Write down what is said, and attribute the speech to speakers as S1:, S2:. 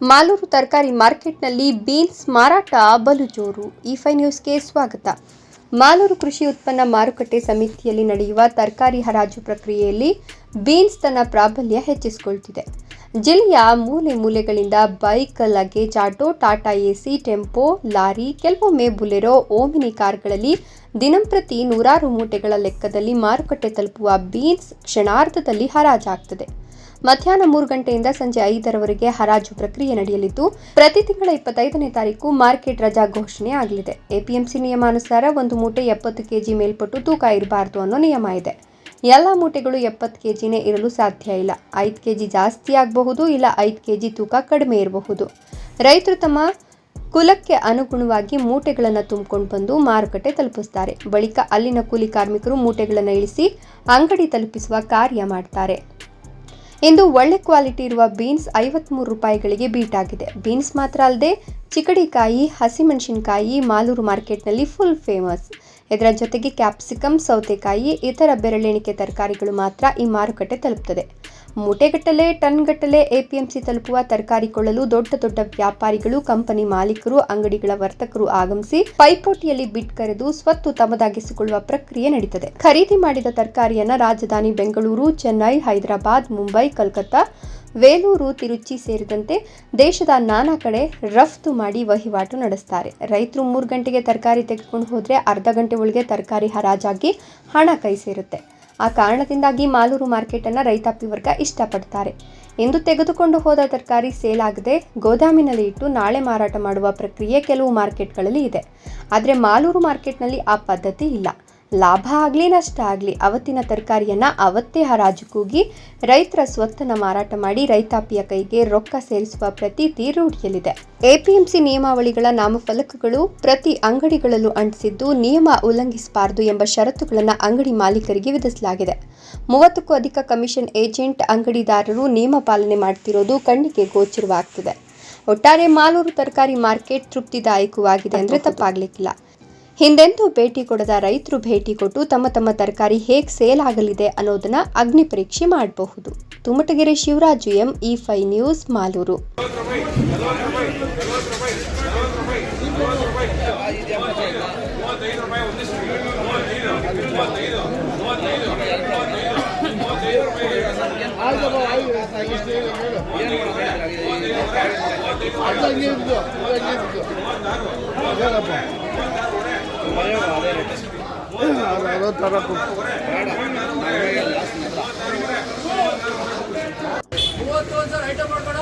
S1: ಮಾಲೂರು ತರಕಾರಿ ಮಾರ್ಕೆಟ್ನಲ್ಲಿ ಬೀನ್ಸ್ ಮಾರಾಟ ಬಲು ಜೋರು. ಇಫೈ ನ್ಯೂಸ್ಗೆ ಸ್ವಾಗತ. ಮಾಲೂರು ಕೃಷಿ ಉತ್ಪನ್ನ ಮಾರುಕಟ್ಟೆ ಸಮಿತಿಯಲ್ಲಿ ನಡೆಯುವ ತರಕಾರಿ ಹರಾಜು ಪ್ರಕ್ರಿಯೆಯಲ್ಲಿ ಬೀನ್ಸ್ ತನ್ನ ಪ್ರಾಬಲ್ಯ ಹೆಚ್ಚಿಸಿಕೊಳ್ತಿದೆ. ಜಿಲ್ಲೆಯ ಮೂಲೆ ಮೂಲೆಗಳಿಂದ bike, luggage, auto, Tata AC, tempo, lorry, ಕೆಲವೊಮ್ಮೆ ಬುಲೆರೋ, ಓಮಿನಿ ಕಾರ್ಗಳಲ್ಲಿ ದಿನಂಪ್ರತಿ ನೂರಾರು ಮೂಟೆಗಳ ಲೆಕ್ಕದಲ್ಲಿ ಮಾರುಕಟ್ಟೆ ತಲುಪುವ ಬೀನ್ಸ್ ಕ್ಷಣಾರ್ಧದಲ್ಲಿ ಹರಾಜಾಗ್ತದೆ. ಮಧ್ಯಾಹ್ನ ಮೂರು ಗಂಟೆಯಿಂದ ಸಂಜೆ ಐದರವರೆಗೆ ಹರಾಜು ಪ್ರಕ್ರಿಯೆ ನಡೆಯಲಿದ್ದು, ಪ್ರತಿ ತಿಂಗಳ ಇಪ್ಪತ್ತೈದನೇ ತಾರೀಕು ಮಾರ್ಕೆಟ್ ರಜಾ ಘೋಷಣೆ ಆಗಲಿದೆ. ಎಪಿಎಂಸಿ ನಿಯಮಾನುಸಾರ ಒಂದು ಮೂಟೆ ಎಪ್ಪತ್ತು ಕೆಜಿ ಮೇಲ್ಪಟ್ಟು ತೂಕ ಇರಬಾರದು ಅನ್ನೋ ನಿಯಮ ಇದೆ. ಎಲ್ಲ ಮೂಟೆಗಳು ಎಪ್ಪತ್ತು ಕೆಜಿನೇ ಇರಲು ಸಾಧ್ಯ ಇಲ್ಲ. ಐದು ಕೆಜಿ ಜಾಸ್ತಿ ಆಗಬಹುದು, ಇಲ್ಲ ಐದು ಕೆಜಿ ತೂಕ ಕಡಿಮೆ ಇರಬಹುದು. ರೈತರು ತಮ್ಮ ಕುಲಕ್ಕೆ ಅನುಗುಣವಾಗಿ ಮೂಟೆಗಳನ್ನು ತುಂಬಿಕೊಂಡು ಬಂದು ಮಾರುಕಟ್ಟೆ ತಲುಪಿಸ್ತಾರೆ. ಬಳಿಕ ಅಲ್ಲಿನ ಕೂಲಿ ಕಾರ್ಮಿಕರು ಮೂಟೆಗಳನ್ನು ಇಳಿಸಿ ಅಂಗಡಿ ತಲುಪಿಸುವ ಕಾರ್ಯ ಮಾಡ್ತಾರೆ. ಇಂದು ಒಳ್ಳೆ ಕ್ವಾಲಿಟಿ ಇರುವ ಬೀನ್ಸ್ ಐವತ್ಮೂರು ರೂಪಾಯಿಗಳಿಗೆ ಬೀಟ್ ಆಗಿದೆ ಬೀನ್ಸ್ ಮಾತ್ರ ಅಲ್ಲದೆ ಚಿಕಡಿಕಾಯಿ ಹಸಿಮೆಣಸಿನಕಾಯಿ ಮಾಲೂರು ಮಾರ್ಕೆಟ್ನಲ್ಲಿ ಫುಲ್ ಫೇಮಸ್ ಇದರ ಜೊತೆಗೆ ಕ್ಯಾಪ್ಸಿಕಮ್ ಸೌತೆಕಾಯಿ, ಇತರ ಬೆರಳೆಣಿಕೆ ತರಕಾರಿಗಳು ಮಾತ್ರ ಈ ಮಾರುಕಟ್ಟೆ ತಲುಪುತ್ತದೆ ಮೂಟೆಗಟ್ಟಲೆ, ಟನ್ಗಟ್ಟಲೆ ಎಪಿಎಂಸಿ ತಲುಪುವ ತರಕಾರಿ ಕೊಳ್ಳಲು ದೊಡ್ಡ ದೊಡ್ಡ ವ್ಯಾಪಾರಿಗಳು, ಕಂಪನಿ ಮಾಲೀಕರು, ಅಂಗಡಿಗಳ ವರ್ತಕರು ಆಗಮಿಸಿ ಪೈಪೋಟಿಯಲ್ಲಿ ಬಿಟ್ ಕರೆದು ಸ್ವತ್ತು ತಮ್ಮದಾಗಿಸಿಕೊಳ್ಳುವ ಪ್ರಕ್ರಿಯೆ ನಡೀತದೆ. ಖರೀದಿ ಮಾಡಿದ ತರಕಾರಿಯನ್ನ ರಾಜಧಾನಿ ಬೆಂಗಳೂರು, ಚೆನ್ನೈ, ಹೈದರಾಬಾದ್, ಮುಂಬೈ, ಕಲ್ಕತ್ತಾ ವೇಲೂರು, ತಿರುಚಿ ಸೇರಿದಂತೆ ದೇಶದ ನಾನಾ ಕಡೆ ರಫ್ತು ಮಾಡಿ ವಹಿವಾಟು ನಡೆಸ್ತಾರೆ. ರೈತರು ಮೂರು ಗಂಟೆಗೆ ತರಕಾರಿ ತೆಗೆದುಕೊಂಡು ಹೋದರೆ ಅರ್ಧ ಗಂಟೆ ಒಳಗೆ ತರಕಾರಿ ಹರಾಜಾಗಿ ಹಣ ಕೈ ಸೇರುತ್ತೆ. ಆ ಕಾರಣದಿಂದಾಗಿ ಮಾಲೂರು ಮಾರ್ಕೆಟನ್ನು ರೈತಾಪಿ ವರ್ಗ ಇಷ್ಟಪಡ್ತಾರೆ. ಇಂದು ತೆಗೆದುಕೊಂಡು ಹೋದ ತರಕಾರಿ ಸೇಲ್ ಆಗದೆ ಗೋದಾಮಿನಲ್ಲಿ ಇಟ್ಟು ನಾಳೆ ಮಾರಾಟ ಮಾಡುವ ಪ್ರಕ್ರಿಯೆ ಕೆಲವು ಮಾರ್ಕೆಟ್ಗಳಲ್ಲಿ ಇದೆ. ಆದರೆ ಮಾಲೂರು ಮಾರ್ಕೆಟ್ನಲ್ಲಿ ಆ ಪದ್ಧತಿ ಇಲ್ಲ. ಲಾಭ ಆಗಲಿ, ನಷ್ಟ ಆಗಲಿ, ಅವತ್ತಿನ ತರಕಾರಿಯನ್ನು ಅವತ್ತೇ ಹರಾಜು ಕೂಗಿ ರೈತರ ಸ್ವತ್ತನ್ನು ಮಾರಾಟ ಮಾಡಿ ರೈತಾಪಿಯ ಕೈಗೆ ರೊಕ್ಕ ಸೇರಿಸುವ ಪ್ರತೀತಿ ರೂಢಿಯಲ್ಲಿದೆ. ಎಪಿಎಂಸಿ ನಿಯಮಾವಳಿಗಳ ನಾಮಫಲಕಗಳು ಪ್ರತಿ ಅಂಗಡಿಗಳಲ್ಲೂ ಅಂಟಿಸಿದ್ದು ನಿಯಮ ಉಲ್ಲಂಘಿಸಬಾರದು ಎಂಬ ಷರತ್ತುಗಳನ್ನು ಅಂಗಡಿ ಮಾಲೀಕರಿಗೆ ವಿಧಿಸಲಾಗಿದೆ. ಮೂವತ್ತಕ್ಕೂ ಅಧಿಕ ಕಮಿಷನ್ ಏಜೆಂಟ್, ಅಂಗಡಿದಾರರು ನಿಯಮ ಪಾಲನೆ ಮಾಡ್ತಿರೋದು ಕಣ್ಣಿಗೆ ಗೋಚರವಾಗ್ತಿದೆ. ಒಟ್ಟಾರೆ ಮಾಲೂರು ತರಕಾರಿ ಮಾರ್ಕೆಟ್ ತೃಪ್ತಿದಾಯಕವಾಗಿದೆ ಅಂದರೆ ತಪ್ಪಾಗ್ಲಿಕ್ಕಿಲ್ಲ. ಹಿಂದೆಂದೂ ಭೇಟಿ ಕೊಡದ ರೈತರು ಭೇಟಿ ಕೊಟ್ಟು ತಮ್ಮ ತಮ್ಮ ತರಕಾರಿ ಹೇಗೆ ಸೇಲ್ ಆಗಲಿದೆ ಅನ್ನೋದನ್ನ ಅಗ್ನಿ ಪರೀಕ್ಷೆ ಮಾಡಬಹುದು. ತುಮಟಗೆರೆ ಶಿವರಾಜು ಎಂ, ಇ ಫೈ ನ್ಯೂಸ್, ಮಾಲೂರು.
S2: ಅದು ಹಂಗೆ ಇದ್ದು ಅದು ಐಟಮ್ ಇದ್ದು